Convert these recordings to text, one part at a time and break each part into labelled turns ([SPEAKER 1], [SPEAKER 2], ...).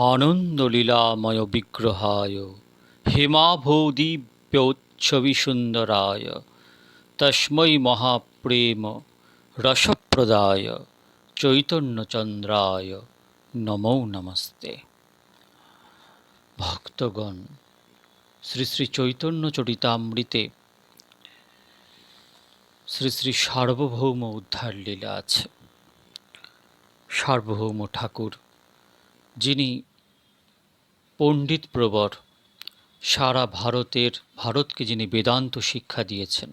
[SPEAKER 1] আনন্দলীলাময় বিগ্রহায় সুন্দরায় তস্মৈ মহাপ্রেম রসপ্রদায় চৈতন্যচন্দ্রায় নমো নমস্তে ভক্তগণ শ্রী শ্রী চৈতন্য চরিতামৃতে শ্রী শ্রী সার্বভৌম উদ্ধার লীলা আছে সার্বভৌম ঠাকুর যিনি পণ্ডিত প্রবর সারা ভারতের ভারতকে যিনি বেদান্ত শিক্ষা দিয়েছেন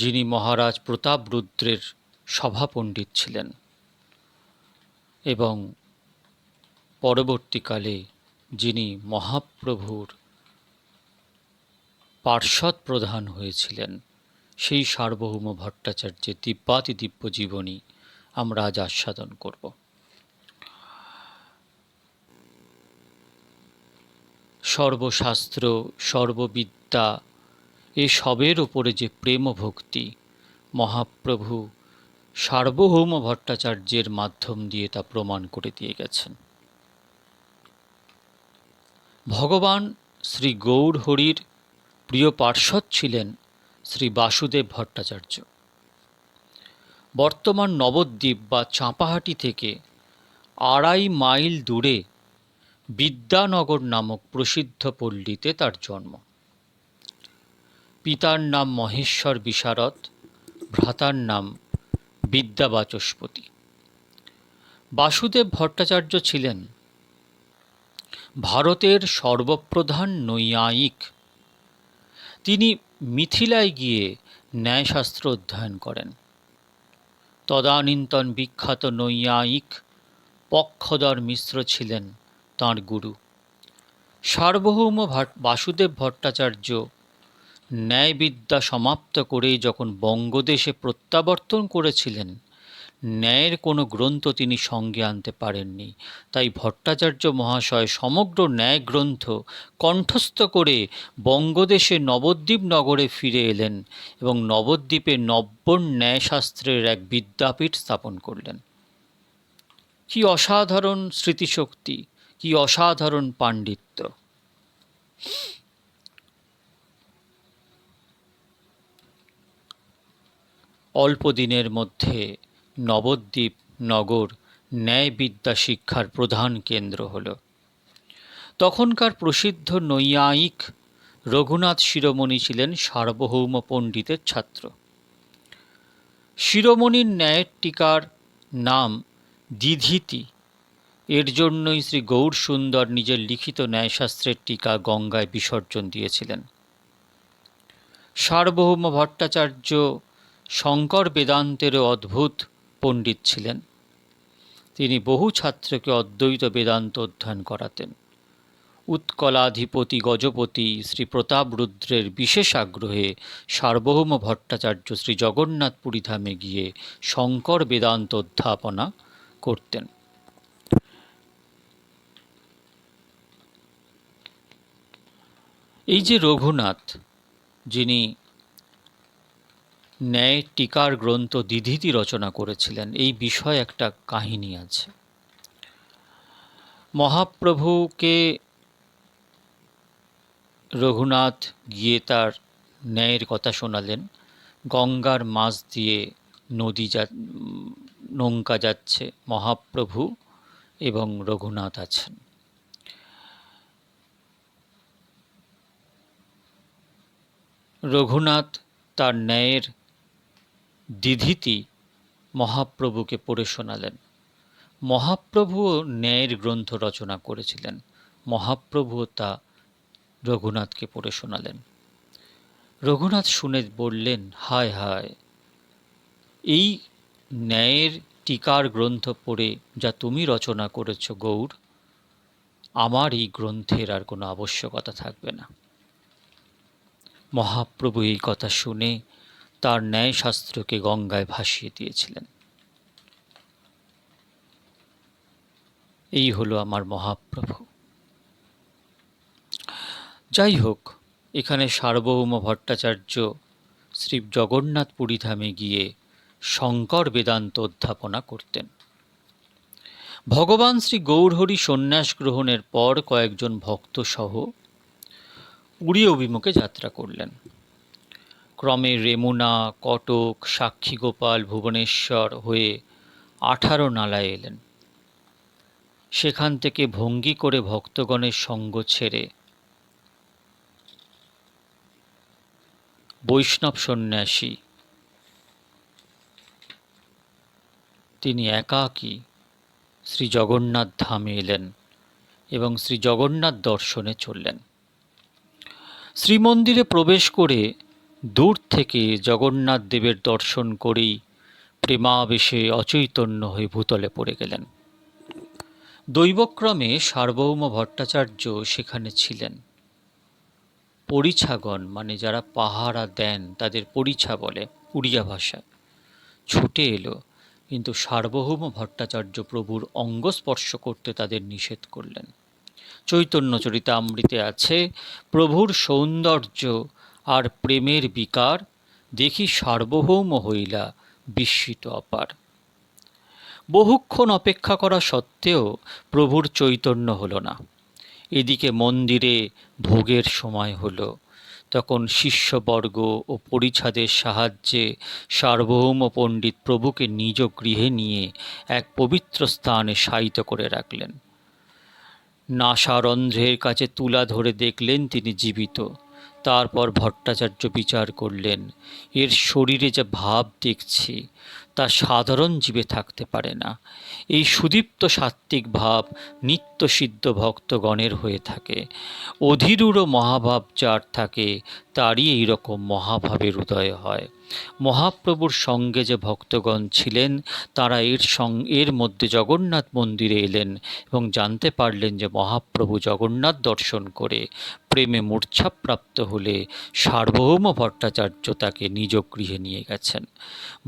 [SPEAKER 1] যিনি মহারাজ প্রতাপ রুদ্রের সভাপণ্ডিত ছিলেন এবং পরবর্তীকালে যিনি মহাপ্রভুর পার্শ্বদ প্রধান হয়েছিলেন সেই সার্বভৌম ভট্টাচার্যের দিব্যাতি দিব্য জীবনী আমরা আজ আস্বাদন করব সর্বশাস্ত্র সর্ববিদ্যা এসবের ওপরে যে প্রেম ভক্তি মহাপ্রভু সার্বভৌম ভট্টাচার্যের মাধ্যম দিয়ে তা প্রমাণ করে দিয়ে গেছেন ভগবান শ্রী গৌড়হরির হরির প্রিয় পার্শ্বদ ছিলেন শ্রী বাসুদেব ভট্টাচার্য বর্তমান নবদ্বীপ বা চাঁপাহাটি থেকে আড়াই মাইল দূরে বিদ্যানগর নামক প্রসিদ্ধ পল্লীতে তার জন্ম পিতার নাম মহেশ্বর বিশারদ ভ্রাতার নাম বিদ্যাবাচস্পতি বাসুদেব ভট্টাচার্য ছিলেন ভারতের সর্বপ্রধান নৈয়ায়িক তিনি মিথিলায় গিয়ে ন্যায়শাস্ত্র অধ্যয়ন করেন তদানীন্তন বিখ্যাত নৈয়ায়িক পক্ষধর মিশ্র ছিলেন তাঁর গুরু সার্বভৌম বাসুদেব ভট্টাচার্য ন্যায়বিদ্যা সমাপ্ত করে যখন বঙ্গদেশে প্রত্যাবর্তন করেছিলেন ন্যায়ের কোনো গ্রন্থ তিনি সঙ্গে আনতে পারেননি তাই ভট্টাচার্য মহাশয় সমগ্র ন্যায় গ্রন্থ কণ্ঠস্থ করে বঙ্গদেশে নবদ্বীপ নগরে ফিরে এলেন এবং নবদ্বীপে নব্বন ন্যায়শাস্ত্রের এক বিদ্যাপীঠ স্থাপন করলেন কি অসাধারণ স্মৃতিশক্তি কি অসাধারণ পাণ্ডিত্য অল্প দিনের মধ্যে নবদ্বীপ নগর ন্যায়বিদ্যা শিক্ষার প্রধান কেন্দ্র হল তখনকার প্রসিদ্ধ নৈয়ায়িক রঘুনাথ শিরোমণি ছিলেন সার্বভৌম পণ্ডিতের ছাত্র শিরোমণির ন্যায়ের টিকার নাম দিধিতি এর জন্যই শ্রী গৌর সুন্দর নিজের লিখিত ন্যায়শাস্ত্রের টিকা গঙ্গায় বিসর্জন দিয়েছিলেন সার্বভৌম ভট্টাচার্য শঙ্কর বেদান্তেরও অদ্ভুত পণ্ডিত ছিলেন তিনি বহু ছাত্রকে অদ্বৈত বেদান্ত অধ্যয়ন করাতেন উৎকলাধিপতি গজপতি শ্রী প্রতাপ রুদ্রের বিশেষ আগ্রহে সার্বভৌম ভট্টাচার্য শ্রী জগন্নাথ পুরীধামে গিয়ে শঙ্কর বেদান্ত অধ্যাপনা করতেন এই যে রঘুনাথ যিনি ন্যায় টিকার গ্রন্থ দ্বিধিতি রচনা করেছিলেন এই বিষয়ে একটা কাহিনী আছে মহাপ্রভুকে রঘুনাথ গিয়ে তার ন্যায়ের কথা শোনালেন গঙ্গার মাছ দিয়ে নদী যা নৌকা যাচ্ছে মহাপ্রভু এবং রঘুনাথ আছেন রঘুনাথ তার ন্যায়ের দিধিতি মহাপ্রভুকে পড়ে শোনালেন মহাপ্রভুও ন্যায়ের গ্রন্থ রচনা করেছিলেন মহাপ্রভুও তা রঘুনাথকে পড়ে শোনালেন রঘুনাথ শুনে বললেন হায় হায় এই ন্যায়ের টিকার গ্রন্থ পড়ে যা তুমি রচনা করেছ গৌর আমার এই গ্রন্থের আর কোনো আবশ্যকতা থাকবে না মহাপ্রভু এই কথা শুনে তার ন্যায়শাস্ত্রকে গঙ্গায় ভাসিয়ে দিয়েছিলেন এই হলো আমার মহাপ্রভু যাই হোক এখানে সার্বভৌম ভট্টাচার্য শ্রী জগন্নাথ পুরীধামে ধামে গিয়ে শঙ্কর বেদান্ত অধ্যাপনা করতেন ভগবান শ্রী গৌরহরি সন্ন্যাস গ্রহণের পর কয়েকজন ভক্ত সহ পুরী অভিমুখে যাত্রা করলেন ক্রমে রেমুনা কটক সাক্ষীগোপাল ভুবনেশ্বর হয়ে আঠারো নালায় এলেন সেখান থেকে ভঙ্গি করে ভক্তগণের সঙ্গ ছেড়ে বৈষ্ণব সন্ন্যাসী তিনি একাকী শ্রী জগন্নাথ ধামে এলেন এবং শ্রী জগন্নাথ দর্শনে চললেন শ্রীমন্দিরে প্রবেশ করে দূর থেকে জগন্নাথ দেবের দর্শন করেই প্রেমাবেশে অচৈতন্য হয়ে ভূতলে পড়ে গেলেন দৈবক্রমে সার্বভৌম ভট্টাচার্য সেখানে ছিলেন পরিছাগণ মানে যারা পাহারা দেন তাদের পরিছা বলে উড়িয়া ভাষায় ছুটে এলো কিন্তু সার্বভৌম ভট্টাচার্য প্রভুর অঙ্গ স্পর্শ করতে তাদের নিষেধ করলেন চৈতন্য চরিতামৃতে আছে প্রভুর সৌন্দর্য আর প্রেমের বিকার দেখি সার্বভৌম হইলা বিস্মিত অপার বহুক্ষণ অপেক্ষা করা সত্ত্বেও প্রভুর চৈতন্য হল না এদিকে মন্দিরে ভোগের সময় হল তখন শিষ্যবর্গ ও পরিচ্ছাদের সাহায্যে সার্বভৌম পণ্ডিত প্রভুকে নিজ গৃহে নিয়ে এক পবিত্র স্থানে শায়িত করে রাখলেন নাসারন্ধ্রের কাছে তুলা ধরে দেখলেন তিনি জীবিত তারপর ভট্টাচার্য বিচার করলেন এর শরীরে যে ভাব দেখছি তা সাধারণ জীবে থাকতে পারে না এই সুদীপ্ত সাত্ত্বিক ভাব নিত্য সিদ্ধ ভক্তগণের হয়ে থাকে অধীরূঢ় মহাভাব যার থাকে তারই এইরকম মহাভাবের উদয় হয় মহাপ্রভুর সঙ্গে যে ভক্তগণ ছিলেন তারা এর সং এর মধ্যে জগন্নাথ মন্দিরে এলেন এবং জানতে পারলেন যে মহাপ্রভু জগন্নাথ দর্শন করে প্রেমে মূর্ছাপ্রাপ্ত হলে সার্বভৌম ভট্টাচার্য তাকে নিজ গৃহে নিয়ে গেছেন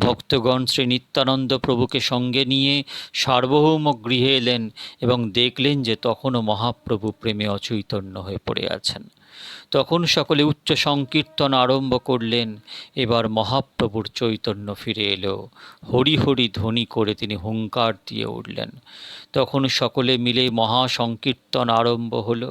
[SPEAKER 1] ভক্তগণ শ্রী নিত্যানন্দ প্রভুকে সঙ্গে নিয়ে সার্বভৌম গৃহে এলেন এবং দেখলেন যে তখনও মহাপ্রভু প্রেমে অচৈতন্য হয়ে পড়ে আছেন তখন সকলে উচ্চ সংকীর্তন আরম্ভ করলেন এবার মহাপ্রভুর চৈতন্য ফিরে এলো হরি হরি ধ্বনি করে তিনি হুঙ্কার দিয়ে উঠলেন তখন সকলে মিলে মহা সংকীর্তন আরম্ভ হলো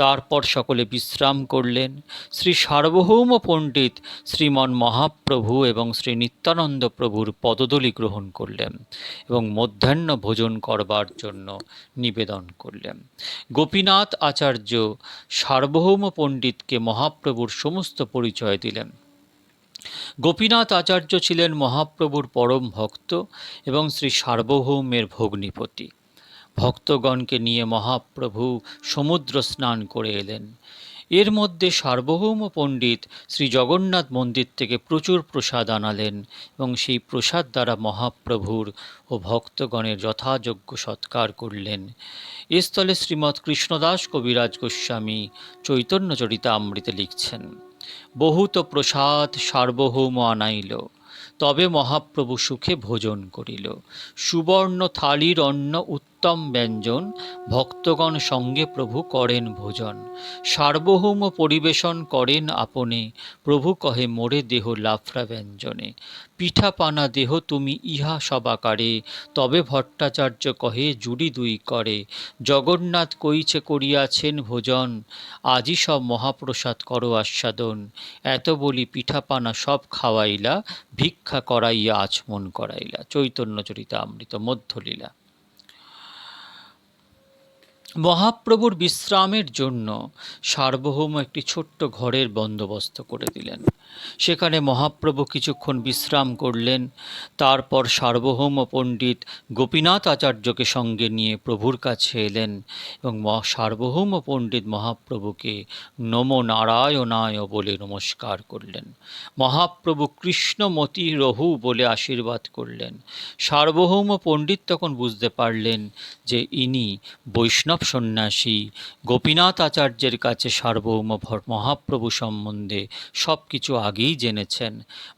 [SPEAKER 1] তারপর সকলে বিশ্রাম করলেন শ্রী সার্বভৌম পণ্ডিত শ্রীমন মহাপ্রভু এবং শ্রী নিত্যানন্দ প্রভুর পদদলি গ্রহণ করলেন এবং মধ্যাহ্ন ভোজন করবার জন্য নিবেদন করলেন গোপীনাথ আচার্য সার্বভৌম পণ্ডিত পণ্ডিতকে মহাপ্রভুর সমস্ত পরিচয় দিলেন গোপীনাথ আচার্য ছিলেন মহাপ্রভুর পরম ভক্ত এবং শ্রী সার্বভৌমের ভগ্নিপতি ভক্তগণকে নিয়ে মহাপ্রভু সমুদ্র স্নান করে এলেন এর মধ্যে সার্বভৌম পণ্ডিত শ্রী জগন্নাথ মন্দির থেকে প্রচুর প্রসাদ আনালেন এবং সেই প্রসাদ দ্বারা মহাপ্রভুর ও ভক্তগণের যথাযোগ্য সৎকার করলেন এ স্থলে শ্রীমৎ কৃষ্ণদাস কবিরাজ গোস্বামী চৈতন্য চরিতা আমৃতে লিখছেন বহুত প্রসাদ সার্বভৌম আনাইল তবে মহাপ্রভু সুখে ভোজন করিল সুবর্ণ থালির অন্ন উত্তর উত্তম ব্যঞ্জন ভক্তগণ সঙ্গে প্রভু করেন ভোজন সার্বভৌম পরিবেশন করেন আপনে প্রভু কহে মোরে দেহ লাফরা ব্যঞ্জনে পিঠা পানা দেহ তুমি ইহা সবাকারে তবে ভট্টাচার্য কহে জুড়ি দুই করে জগন্নাথ কইছে করিয়াছেন ভোজন আজি সব মহাপ্রসাদ করো আস্বাদন এত বলি পিঠা পানা সব খাওয়াইলা ভিক্ষা করাইয়া আচমন করাইলা চৈতন্য চরিতা অমৃত মধ্যলীলা মহাপ্রভুর বিশ্রামের জন্য সার্বভৌম একটি ছোট্ট ঘরের বন্দোবস্ত করে দিলেন সেখানে মহাপ্রভু কিছুক্ষণ বিশ্রাম করলেন তারপর সার্বভৌম পণ্ডিত গোপীনাথ আচার্যকে সঙ্গে নিয়ে প্রভুর কাছে এলেন এবং সার্বভৌম পণ্ডিত মহাপ্রভুকে নম নারায়ণায় বলে নমস্কার করলেন মহাপ্রভু কৃষ্ণমতি রহু বলে আশীর্বাদ করলেন সার্বভৌম পণ্ডিত তখন বুঝতে পারলেন যে ইনি বৈষ্ণব বৈষ্ণব সন্ন্যাসী গোপীনাথ আচার্যের কাছে সার্বভৌম মহাপ্রভু সম্বন্ধে সব কিছু আগেই জেনেছেন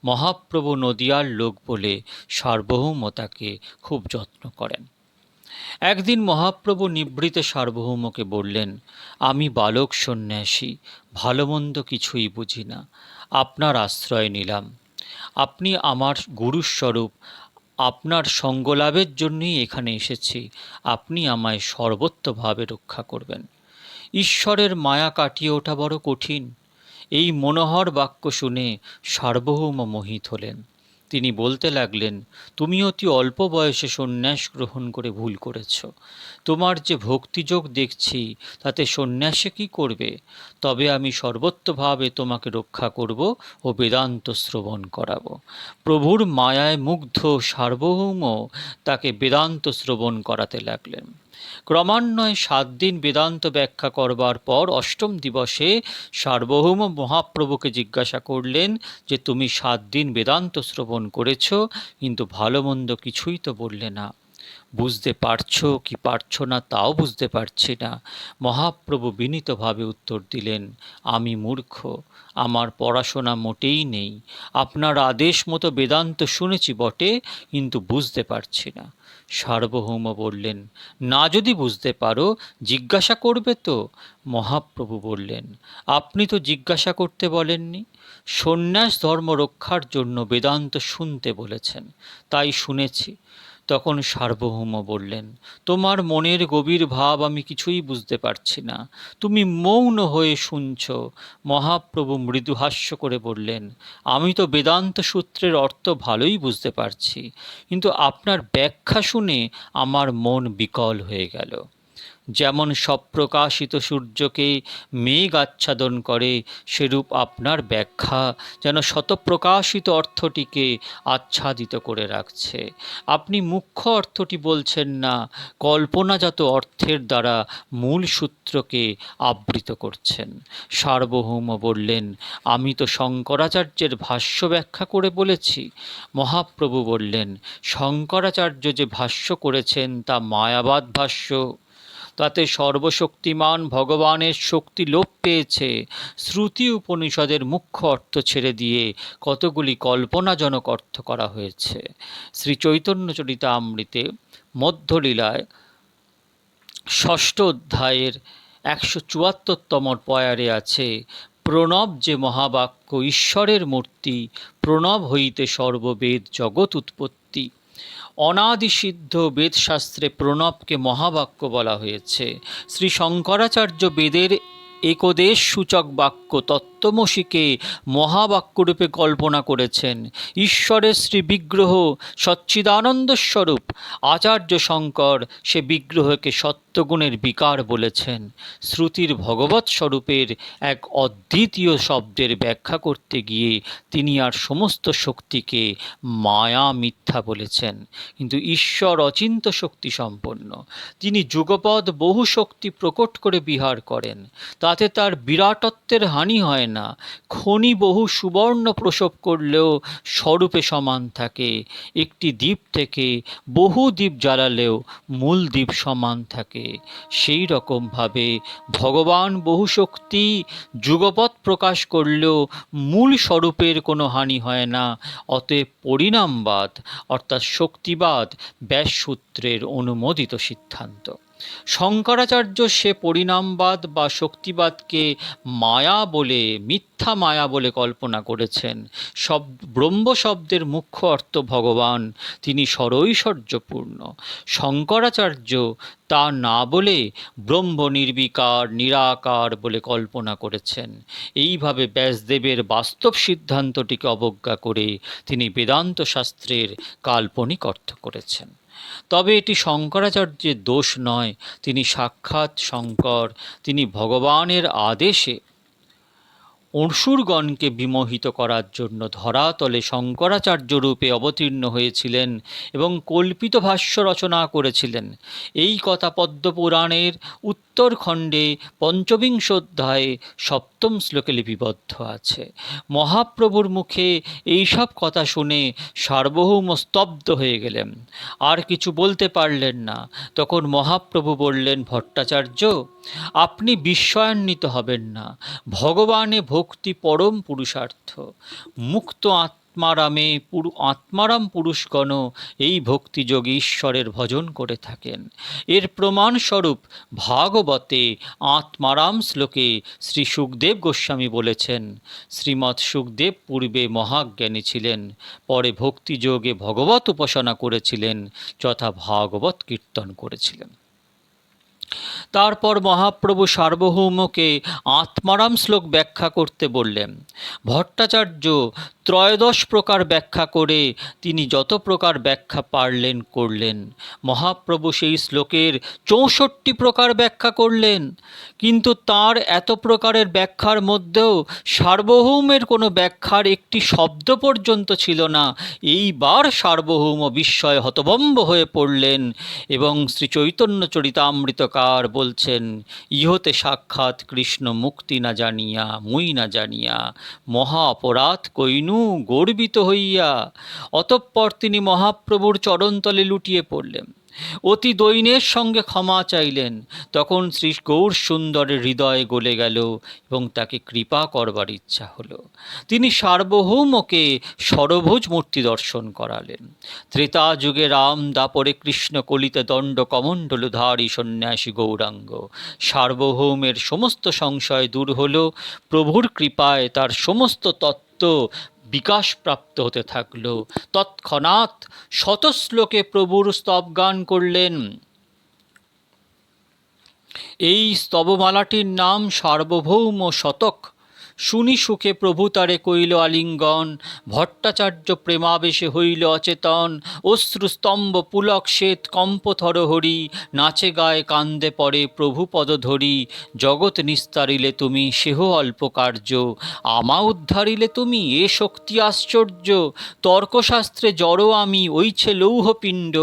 [SPEAKER 1] মহাপ্রভু নদিয়ার লোক বলে সার্বভৌমতাকে খুব যত্ন করেন একদিন মহাপ্রভু নিবৃতে সার্বভৌমকে বললেন আমি বালক সন্ন্যাসী ভালোমন্দ কিছুই বুঝি না আপনার আশ্রয় নিলাম আপনি আমার গুরুস্বরূপ আপনার সঙ্গ লাভের জন্যই এখানে এসেছি আপনি আমায় সর্বত্রভাবে রক্ষা করবেন ঈশ্বরের মায়া কাটিয়ে ওঠা বড় কঠিন এই মনোহর বাক্য শুনে সার্বভৌম মোহিত হলেন তিনি বলতে লাগলেন তুমি অতি অল্প বয়সে সন্ন্যাস গ্রহণ করে ভুল করেছ তোমার যে ভক্তিযোগ দেখছি তাতে সন্ন্যাসে কি করবে তবে আমি সর্বত্রভাবে তোমাকে রক্ষা করব ও বেদান্ত শ্রবণ করাব প্রভুর মায়ায় মুগ্ধ সার্বভৌম তাকে বেদান্ত শ্রবণ করাতে লাগলেন ক্রমান্বয়ে সাত দিন বেদান্ত ব্যাখ্যা করবার পর অষ্টম দিবসে সার্বভৌম মহাপ্রভুকে জিজ্ঞাসা করলেন যে তুমি সাত দিন বেদান্ত শ্রবণ করেছ কিন্তু ভালো মন্দ কিছুই তো বললে না বুঝতে পারছো কি পারছো না তাও বুঝতে পারছি না মহাপ্রভু বিনীতভাবে উত্তর দিলেন আমি মূর্খ আমার পড়াশোনা মোটেই নেই আপনার আদেশ মতো বেদান্ত শুনেছি বটে কিন্তু বুঝতে পারছি না সার্বভৌম বললেন না যদি বুঝতে পারো জিজ্ঞাসা করবে তো মহাপ্রভু বললেন আপনি তো জিজ্ঞাসা করতে বলেননি সন্ন্যাস ধর্ম রক্ষার জন্য বেদান্ত শুনতে বলেছেন তাই শুনেছি তখন সার্বভৌম বললেন তোমার মনের গভীর ভাব আমি কিছুই বুঝতে পারছি না তুমি মৌন হয়ে শুনছ মহাপ্রভু মৃদুহাস্য করে বললেন আমি তো বেদান্ত সূত্রের অর্থ ভালোই বুঝতে পারছি কিন্তু আপনার ব্যাখ্যা শুনে আমার মন বিকল হয়ে গেল যেমন সপ্রকাশিত সূর্যকে মেঘ আচ্ছাদন করে সেরূপ আপনার ব্যাখ্যা যেন শতপ্রকাশিত অর্থটিকে আচ্ছাদিত করে রাখছে আপনি মুখ্য অর্থটি বলছেন না কল্পনাজাত অর্থের দ্বারা মূল সূত্রকে আবৃত করছেন সার্বভৌম বললেন আমি তো শঙ্করাচার্যের ভাষ্য ব্যাখ্যা করে বলেছি মহাপ্রভু বললেন শঙ্করাচার্য যে ভাষ্য করেছেন তা মায়াবাদ ভাষ্য তাতে সর্বশক্তিমান ভগবানের শক্তি লোপ পেয়েছে শ্রুতি উপনিষদের মুখ্য অর্থ ছেড়ে দিয়ে কতগুলি কল্পনাজনক অর্থ করা হয়েছে শ্রী চৈতন্য আমৃতে মধ্যলীলায় ষষ্ঠ অধ্যায়ের একশো চুয়াত্তরতম পয়ারে আছে প্রণব যে মহাবাক্য ঈশ্বরের মূর্তি প্রণব হইতে সর্ববেদ জগৎ উৎপত্তি অনাদিসিদ্ধ বেদশাস্ত্রে প্রণবকে মহাবাক্য বলা হয়েছে শ্রী শঙ্করাচার্য বেদের একদেশ সূচক বাক্য তত্ত্ব সপ্তমশীকে মহাবাক্যরূপে কল্পনা করেছেন ঈশ্বরের শ্রী বিগ্রহ সচ্চিদানন্দ স্বরূপ আচার্য শঙ্কর সে বিগ্রহকে সত্যগুণের বিকার বলেছেন শ্রুতির ভগবত স্বরূপের এক অদ্বিতীয় শব্দের ব্যাখ্যা করতে গিয়ে তিনি আর সমস্ত শক্তিকে মায়া মিথ্যা বলেছেন কিন্তু ঈশ্বর অচিন্ত শক্তি সম্পন্ন তিনি যুগপদ বহু শক্তি প্রকট করে বিহার করেন তাতে তার বিরাটত্বের হানি হয় না খনি বহু সুবর্ণ প্রসব করলেও স্বরূপে সমান থাকে একটি দ্বীপ থেকে বহু দ্বীপ জ্বালালেও মূল দ্বীপ সমান থাকে সেই রকমভাবে ভগবান বহু শক্তি যুগপথ প্রকাশ করলেও মূল স্বরূপের কোনো হানি হয় না অতএব পরিণামবাদ অর্থাৎ শক্তিবাদ ব্যাস সূত্রের অনুমোদিত সিদ্ধান্ত শঙ্করাচার্য সে পরিণামবাদ বা শক্তিবাদকে মায়া বলে মিথ্যা মায়া বলে কল্পনা করেছেন সব ব্রহ্ম শব্দের মুখ্য অর্থ ভগবান তিনি সরৈশ্বর্যপূর্ণ শঙ্করাচার্য তা না বলে ব্রহ্ম নির্বিকার নিরাকার বলে কল্পনা করেছেন এইভাবে ব্যাসদেবের বাস্তব সিদ্ধান্তটিকে অবজ্ঞা করে তিনি বেদান্ত শাস্ত্রের কাল্পনিক অর্থ করেছেন তবে এটি শঙ্করাচার্যের দোষ নয় তিনি সাক্ষাৎ শঙ্কর তিনি ভগবানের আদেশে অংশুরগণকে বিমোহিত করার জন্য ধরাতলে শঙ্করাচার্য রূপে অবতীর্ণ হয়েছিলেন এবং কল্পিত ভাষ্য রচনা করেছিলেন এই কথা পদ্মপুরাণের উত্তরখণ্ডে পঞ্চবিংশ অধ্যায়ে সপ্তম শ্লোকে লিপিবদ্ধ আছে মহাপ্রভুর মুখে এইসব কথা শুনে সার্বভৌম স্তব্ধ হয়ে গেলেন আর কিছু বলতে পারলেন না তখন মহাপ্রভু বললেন ভট্টাচার্য আপনি বিস্ময়ান্বিত হবেন না ভগবানে ভোগ ভক্তি পরম পুরুষার্থ মুক্ত আত্মারামে পুরু আত্মারাম পুরুষগণ এই ভক্তিযোগে ঈশ্বরের ভজন করে থাকেন এর প্রমাণস্বরূপ ভাগবতে আত্মারাম শ্লোকে শ্রী সুখদেব গোস্বামী বলেছেন শ্রীমৎ সুখদেব পূর্বে মহাজ্ঞানী ছিলেন পরে ভক্তিযোগে ভগবত উপাসনা করেছিলেন যথা ভাগবত কীর্তন করেছিলেন তারপর মহাপ্রভু সার্বভৌমকে আত্মারাম শ্লোক ব্যাখ্যা করতে বললেন ভট্টাচার্য ত্রয়োদশ প্রকার ব্যাখ্যা করে তিনি যত প্রকার ব্যাখ্যা পারলেন করলেন মহাপ্রভু সেই শ্লোকের চৌষট্টি প্রকার ব্যাখ্যা করলেন কিন্তু তার এত প্রকারের ব্যাখ্যার মধ্যেও সার্বভৌমের কোনো ব্যাখ্যার একটি শব্দ পর্যন্ত ছিল না এইবার সার্বভৌম বিস্ময় হতভম্ব হয়ে পড়লেন এবং শ্রী চৈতন্য চরিতামৃতকার কার বলছেন ইহতে সাক্ষাৎ কৃষ্ণ মুক্তি না জানিয়া মুই না জানিয়া মহা অপরাধ কইনু গর্বিত হইয়া অতঃপর তিনি মহাপ্রভুর চরণতলে লুটিয়ে পড়লেন অতি দৈনের সঙ্গে ক্ষমা চাইলেন তখন শ্রী গৌর সুন্দরের হৃদয় গলে গেল এবং তাকে কৃপা করবার ইচ্ছা হলো তিনি সার্বভৌমকে সরভোজ মূর্তি দর্শন করালেন ত্রেতা যুগে রাম দাপরে কৃষ্ণ কলিতে দণ্ড ধারী সন্ন্যাসী গৌরাঙ্গ সার্বভৌমের সমস্ত সংশয় দূর হল প্রভুর কৃপায় তার সমস্ত তত্ত্ব বিকাশ প্রাপ্ত হতে থাকল তৎক্ষণাৎ শতশ্লোকে প্রভুর স্তবগান করলেন এই স্তবমালাটির নাম সার্বভৌম শতক শুনি সুখে প্রভু তারে কইল আলিঙ্গন ভট্টাচার্য প্রেমাবেশে হইল অচেতন অশ্রুস্তম্ভ পুলক শ্বেত কম্পথর হরি নাচে গায়ে কান্দে পরে প্রভু পদধরি জগৎ নিস্তারিলে তুমি সেহ অল্প কার্য আমা উদ্ধারিলে তুমি এ শক্তি আশ্চর্য তর্কশাস্ত্রে জড়ো আমি ঐছে লৌহপিণ্ড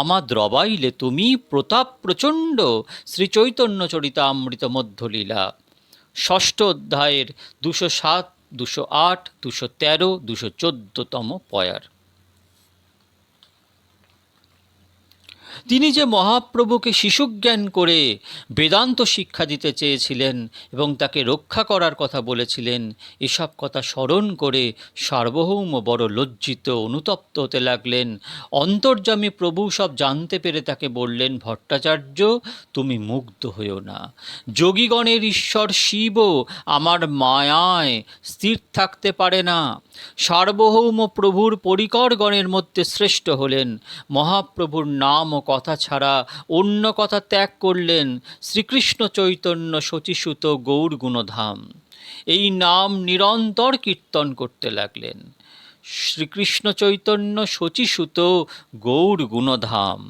[SPEAKER 1] আমা দ্রবাইলে তুমি প্রতাপ প্রচণ্ড শ্রীচৈতন্য চরিতামৃত মধ্যলীলা ষষ্ঠ অধ্যায়ের দুশো সাত দুশো আট দুশো তেরো দুশো চোদ্দতম পয়ার তিনি যে মহাপ্রভুকে শিশুজ্ঞান করে বেদান্ত শিক্ষা দিতে চেয়েছিলেন এবং তাকে রক্ষা করার কথা বলেছিলেন এসব কথা স্মরণ করে সার্বভৌম বড় লজ্জিত অনুতপ্ত হতে লাগলেন অন্তর্যামী প্রভু সব জানতে পেরে তাকে বললেন ভট্টাচার্য তুমি মুগ্ধ হয়েও না যোগীগণের ঈশ্বর শিব আমার মায়ায় স্থির থাকতে পারে না সার্বভৌম প্রভুর পরিকরগণের মধ্যে শ্রেষ্ঠ হলেন মহাপ্রভুর নাম ও কথা ছাড়া অন্য কথা ত্যাগ করলেন শ্রীকৃষ্ণ চৈতন্য শচীসুত গৌর গুণধাম এই নাম নিরন্তর কীর্তন করতে লাগলেন শ্রীকৃষ্ণ চৈতন্য শচীসুত গৌর গুণধাম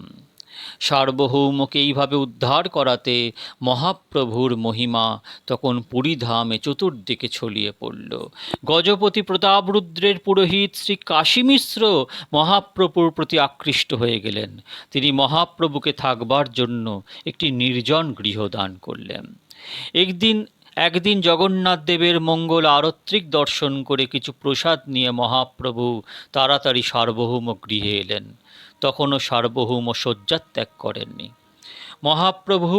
[SPEAKER 1] সার্বভৌমকে এইভাবে উদ্ধার করাতে মহাপ্রভুর মহিমা তখন পুরীধামে চতুর্দিকে ছড়িয়ে পড়ল গজপতি প্রতাপ রুদ্রের পুরোহিত শ্রী কাশীমিশ্র মহাপ্রভুর প্রতি আকৃষ্ট হয়ে গেলেন তিনি মহাপ্রভুকে থাকবার জন্য একটি নির্জন গৃহ দান করলেন একদিন একদিন জগন্নাথ দেবের মঙ্গল আরত্রিক দর্শন করে কিছু প্রসাদ নিয়ে মহাপ্রভু তাড়াতাড়ি সার্বভৌম গৃহে এলেন তখনও সার্বভৌম শয্যা ত্যাগ করেননি মহাপ্রভু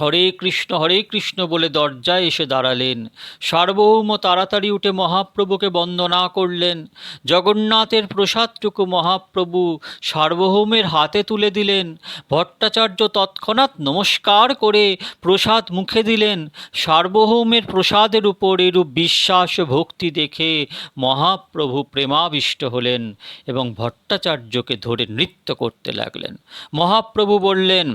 [SPEAKER 1] হরে কৃষ্ণ হরে কৃষ্ণ বলে দরজায় এসে দাঁড়ালেন সার্বভৌম তাড়াতাড়ি উঠে মহাপ্রভুকে বন্দনা করলেন জগন্নাথের প্রসাদটুকু মহাপ্রভু সার্বভৌমের হাতে তুলে দিলেন ভট্টাচার্য তৎক্ষণাৎ নমস্কার করে প্রসাদ মুখে দিলেন সার্বভৌমের প্রসাদের উপর এরূপ বিশ্বাস ভক্তি দেখে মহাপ্রভু প্রেমাবিষ্ট হলেন এবং ভট্টাচার্যকে ধরে নৃত্য করতে লাগলেন মহাপ্রভু বললেন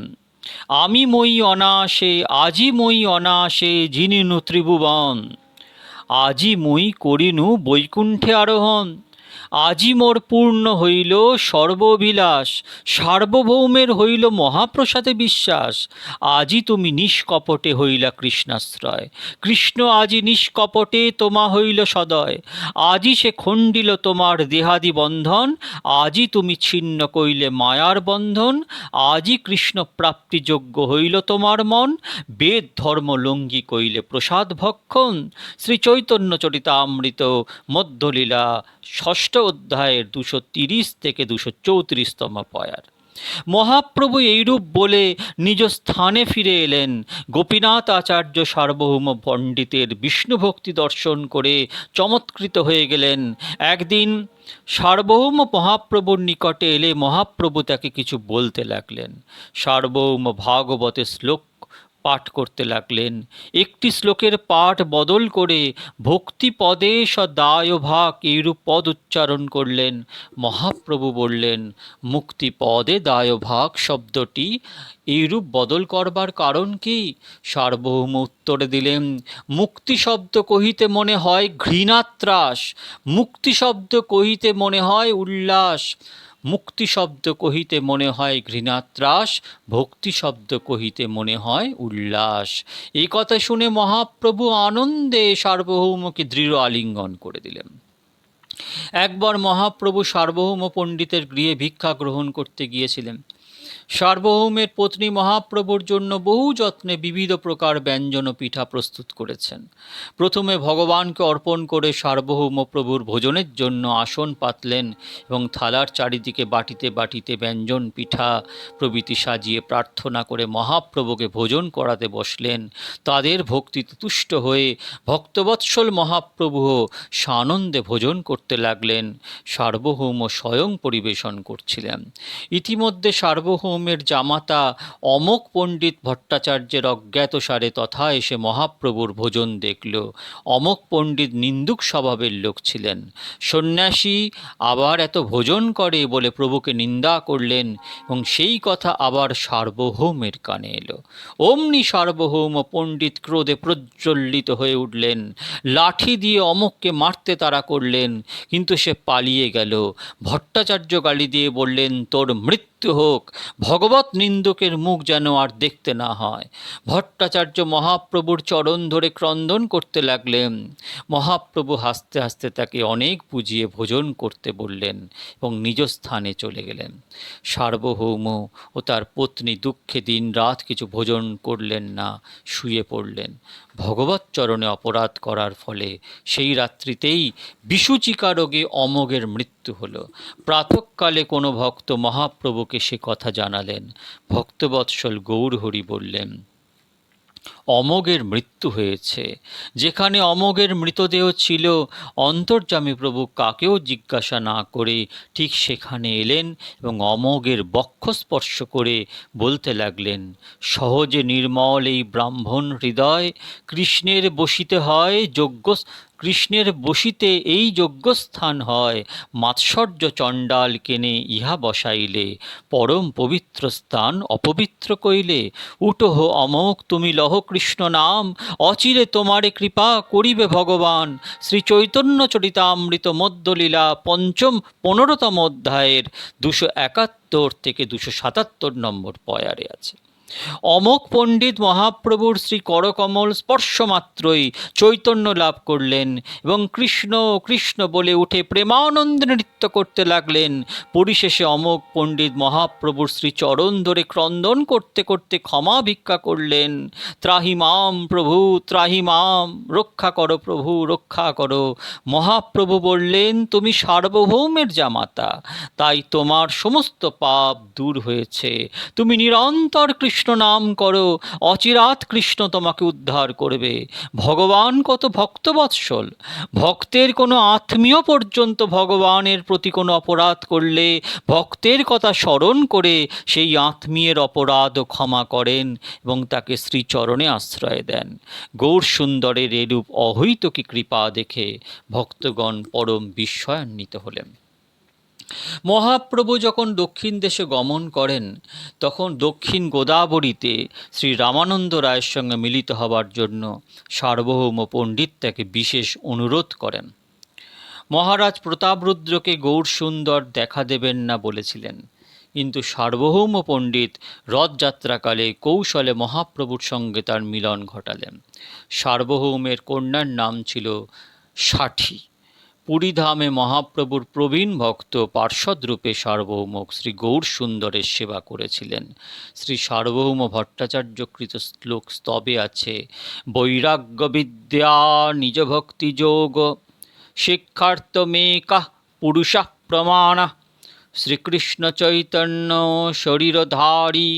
[SPEAKER 1] আমি মই অনাসে আজি মই অনাসে যিনি ত্রিভুবন আজি মই করিনু বৈকুণ্ঠে আরোহণ আজি মোর পূর্ণ হইল সর্ববিলাস সার্বভৌমের হইল মহাপ্রসাদে বিশ্বাস আজি তুমি নিষ্কপটে হইলা কৃষ্ণাশ্রয় কৃষ্ণ আজি নিষ্কপটে তোমা হইল সদয় আজি সে খণ্ডিল তোমার দেহাদি বন্ধন আজি তুমি ছিন্ন কইলে মায়ার বন্ধন আজি কৃষ্ণ প্রাপ্তিযোগ্য হইল তোমার মন বেদ ধর্ম লঙ্গি কইলে প্রসাদ ভক্ষণ শ্রী চৈতন্য চরিতামৃত মধ্যলীলা ষষ্ঠ অধ্যায়ের দুশো তিরিশ থেকে দুশো চৌত্রিশতম পয়ার মহাপ্রভু এইরূপ বলে নিজ স্থানে ফিরে এলেন গোপীনাথ আচার্য সার্বভৌম পণ্ডিতের বিষ্ণুভক্তি দর্শন করে চমৎকৃত হয়ে গেলেন একদিন সার্বভৌম মহাপ্রভুর নিকটে এলে মহাপ্রভু তাকে কিছু বলতে লাগলেন সার্বভৌম ভাগবতের শ্লোক পাঠ করতে লাগলেন একটি শ্লোকের পাঠ বদল করে ভক্তি পদে সদায় ভাগ এইরূপ পদ উচ্চারণ করলেন মহাপ্রভু বললেন মুক্তি পদে দায় ভাগ শব্দটি এইরূপ বদল করবার কারণ কি সার্বভৌম উত্তরে দিলেন মুক্তি শব্দ কহিতে মনে হয় ঘৃণাত্রাস মুক্তি শব্দ কহিতে মনে হয় উল্লাস মুক্তি শব্দ কহিতে মনে হয় ঘৃণাত্রাস ভক্তি শব্দ কহিতে মনে হয় উল্লাস এই কথা শুনে মহাপ্রভু আনন্দে সার্বভৌমকে দৃঢ় আলিঙ্গন করে দিলেন একবার মহাপ্রভু সার্বভৌম পণ্ডিতের গৃহে ভিক্ষা গ্রহণ করতে গিয়েছিলেন সার্বভৌমের পত্নী মহাপ্রভুর জন্য বহু যত্নে বিবিধ প্রকার ব্যঞ্জন ও পিঠা প্রস্তুত করেছেন প্রথমে ভগবানকে অর্পণ করে সার্বভৌম প্রভুর ভোজনের জন্য আসন পাতলেন এবং থালার চারিদিকে বাটিতে বাটিতে ব্যঞ্জন পিঠা প্রভৃতি সাজিয়ে প্রার্থনা করে মহাপ্রভুকে ভোজন করাতে বসলেন তাদের ভক্তিতে তুষ্ট হয়ে ভক্তবৎসল মহাপ্রভুও সানন্দে ভোজন করতে লাগলেন সার্বভৌম স্বয়ং পরিবেশন করছিলেন ইতিমধ্যে সার্বভৌম সার্বভৌমের জামাতা অমক পণ্ডিত ভট্টাচার্যের অজ্ঞাতসারে তথা এসে মহাপ্রভুর ভোজন দেখল অমক পণ্ডিত নিন্দুক স্বভাবের লোক ছিলেন সন্ন্যাসী আবার এত ভোজন করে বলে প্রভুকে নিন্দা করলেন এবং সেই কথা আবার সার্বভৌমের কানে এলো অমনি সার্বভৌম পণ্ডিত ক্রোধে প্রজ্বলিত হয়ে উঠলেন লাঠি দিয়ে অমককে মারতে তারা করলেন কিন্তু সে পালিয়ে গেল ভট্টাচার্য গালি দিয়ে বললেন তোর মৃত্যু মৃত্যু হোক ভগবত নিন্দকের মুখ যেন আর দেখতে না হয় ভট্টাচার্য মহাপ্রভুর চরণ ধরে ক্রন্দন করতে লাগলেন মহাপ্রভু হাসতে হাসতে তাকে অনেক বুঝিয়ে ভোজন করতে বললেন এবং নিজ স্থানে চলে গেলেন সার্বভৌম ও তার পত্নী দুঃখে দিন রাত কিছু ভোজন করলেন না শুয়ে পড়লেন ভগবত চরণে অপরাধ করার ফলে সেই রাত্রিতেই বিসূচিকা রোগে অমোঘের মৃত্যু হল প্রাতকালে কোনো ভক্ত মহাপ্রভুকে সে কথা জানালেন ভক্তবৎসল গৌরহরি বললেন অমোগের মৃত্যু হয়েছে যেখানে অমোগের মৃতদেহ ছিল অন্তর্যামী প্রভু কাকেও জিজ্ঞাসা না করে ঠিক সেখানে এলেন এবং অমোগের বক্ষ স্পর্শ করে বলতে লাগলেন সহজে নির্মল এই ব্রাহ্মণ হৃদয় কৃষ্ণের বসিতে হয় যোগ্য কৃষ্ণের বসিতে এই যজ্ঞস্থান হয় মাৎসর্য চণ্ডাল কেনে ইহা বসাইলে পরম পবিত্র স্থান অপবিত্র কইলে উটহ অমোক তুমি লহ কৃষ্ণ নাম অচিরে তোমারে কৃপা করিবে ভগবান শ্রী চৈতন্য চরিতামৃত মদ্যলীলা পঞ্চম পনেরোতম অধ্যায়ের দুশো একাত্তর থেকে দুশো সাতাত্তর নম্বর পয়ারে আছে অমক পণ্ডিত মহাপ্রভুর শ্রী করকমল স্পর্শমাত্রই চৈতন্য লাভ করলেন এবং কৃষ্ণ কৃষ্ণ বলে উঠে প্রেমানন্দ নৃত্য করতে লাগলেন পরিশেষে অমক পণ্ডিত মহাপ্রভুর শ্রী চরণ ধরে ক্রন্দন করতে করতে ক্ষমা ভিক্ষা করলেন ত্রাহিমাম প্রভু ত্রাহিমাম রক্ষা করো প্রভু রক্ষা করো মহাপ্রভু বললেন তুমি সার্বভৌমের জামাতা তাই তোমার সমস্ত পাপ দূর হয়েছে তুমি নিরন্তর কৃষ্ণ কৃষ্ণ নাম করো অচিরাত কৃষ্ণ তোমাকে উদ্ধার করবে ভগবান কত ভক্তবৎসল ভক্তের কোনো আত্মীয় পর্যন্ত ভগবানের প্রতি কোনো অপরাধ করলে ভক্তের কথা স্মরণ করে সেই আত্মীয়ের অপরাধ ক্ষমা করেন এবং তাকে শ্রীচরণে আশ্রয় দেন গৌর সুন্দরের এরূপ অহৈতকী কৃপা দেখে ভক্তগণ পরম বিস্ময়ান্বিত হলেন মহাপ্রভু যখন দক্ষিণ দেশে গমন করেন তখন দক্ষিণ গোদাবরীতে শ্রী রামানন্দ রায়ের সঙ্গে মিলিত হবার জন্য সার্বভৌম পণ্ডিত তাকে বিশেষ অনুরোধ করেন মহারাজ প্রতাপরুদ্রকে গৌর সুন্দর দেখা দেবেন না বলেছিলেন কিন্তু সার্বভৌম পণ্ডিত রথযাত্রাকালে কৌশলে মহাপ্রভুর সঙ্গে তার মিলন ঘটালেন সার্বভৌমের কন্যার নাম ছিল ষাঠি পুরীধামে মহাপ্রভুর প্রবীণ ভক্ত পার্শ্বদরূপে সার্বভৌমক শ্রী গৌর সুন্দরের সেবা করেছিলেন শ্রী সার্বভৌম ভট্টাচার্যকৃত শ্লোক স্তবে আছে বৈরাগ্য বিদ্যা নিজ ভক্তি যোগ শিক্ষার্থ মেকা পুরুষা প্রমাণ শ্রীকৃষ্ণ চৈতন্য শরীরধারী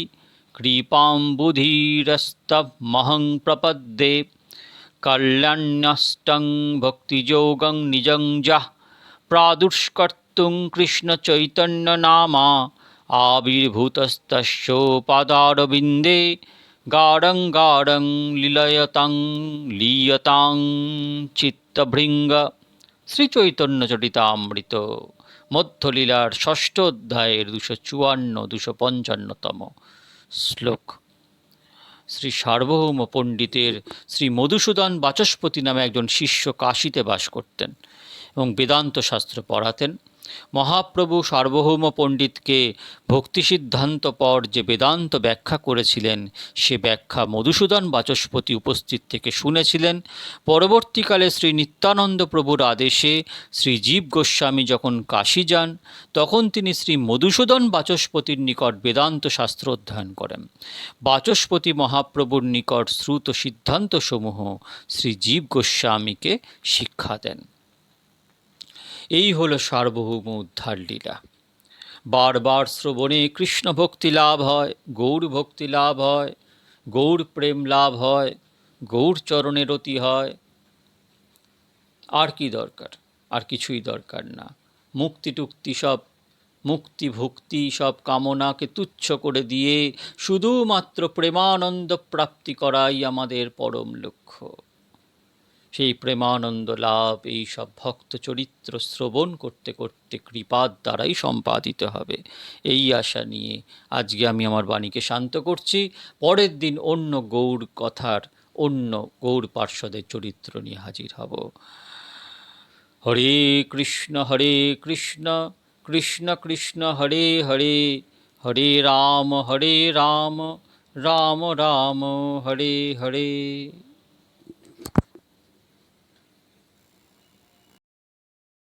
[SPEAKER 1] মহং প্রপদ্দেব কল্যাণ্যষ্টং ভক্তিযোগং নিজং যা প্রাদুষ্কর্তুং কৃষ্ণচৈতন্যনামা আবির্ভূতস্তস্যোপাদারবিন্দে গাঢ়ং গাঢ়ং লীলয়তং লীয়তাং চিত্তভৃঙ্গ শ্রীচৈতন্য চরিতামৃত মধ্যলীলার ষষ্ঠ অধ্যায়ের দুশো চুয়ান্ন দুশো পঞ্চান্নতম শ্লোক শ্রী সার্বভৌম পণ্ডিতের শ্রী মধুসূদন বাচস্পতি নামে একজন শিষ্য কাশিতে বাস করতেন এবং বেদান্ত শাস্ত্র পড়াতেন মহাপ্রভু সার্বভৌম পণ্ডিতকে ভক্তি সিদ্ধান্ত পর যে বেদান্ত ব্যাখ্যা করেছিলেন সে ব্যাখ্যা মধুসূদন বাচস্পতি উপস্থিত থেকে শুনেছিলেন পরবর্তীকালে শ্রী নিত্যানন্দ প্রভুর আদেশে শ্রী জীব গোস্বামী যখন কাশী যান তখন তিনি শ্রী মধুসূদন বাচস্পতির নিকট বেদান্ত শাস্ত্র অধ্যয়ন করেন বাচস্পতি মহাপ্রভুর নিকট শ্রুত সিদ্ধান্তসমূহ শ্রী জীব গোস্বামীকে শিক্ষা দেন এই হলো সার্বভৌম উদ্ধার লীলা বারবার শ্রবণে কৃষ্ণ ভক্তি লাভ হয় গৌর ভক্তি লাভ হয় গৌর প্রেম লাভ হয় গৌর চরণে রতি হয় আর কি দরকার আর কিছুই দরকার না মুক্তি টুক্তি সব মুক্তি ভক্তি সব কামনাকে তুচ্ছ করে দিয়ে শুধুমাত্র প্রেমানন্দ প্রাপ্তি করাই আমাদের পরম লক্ষ্য সেই প্রেমানন্দ লাভ এই সব ভক্ত চরিত্র শ্রবণ করতে করতে কৃপার দ্বারাই সম্পাদিত হবে এই আশা নিয়ে আজকে আমি আমার বাণীকে শান্ত করছি পরের দিন অন্য গৌর কথার অন্য গৌর পার্শ্বদের চরিত্র নিয়ে হাজির হব হরে কৃষ্ণ হরে কৃষ্ণ কৃষ্ণ কৃষ্ণ হরে হরে হরে রাম হরে রাম রাম রাম হরে হরে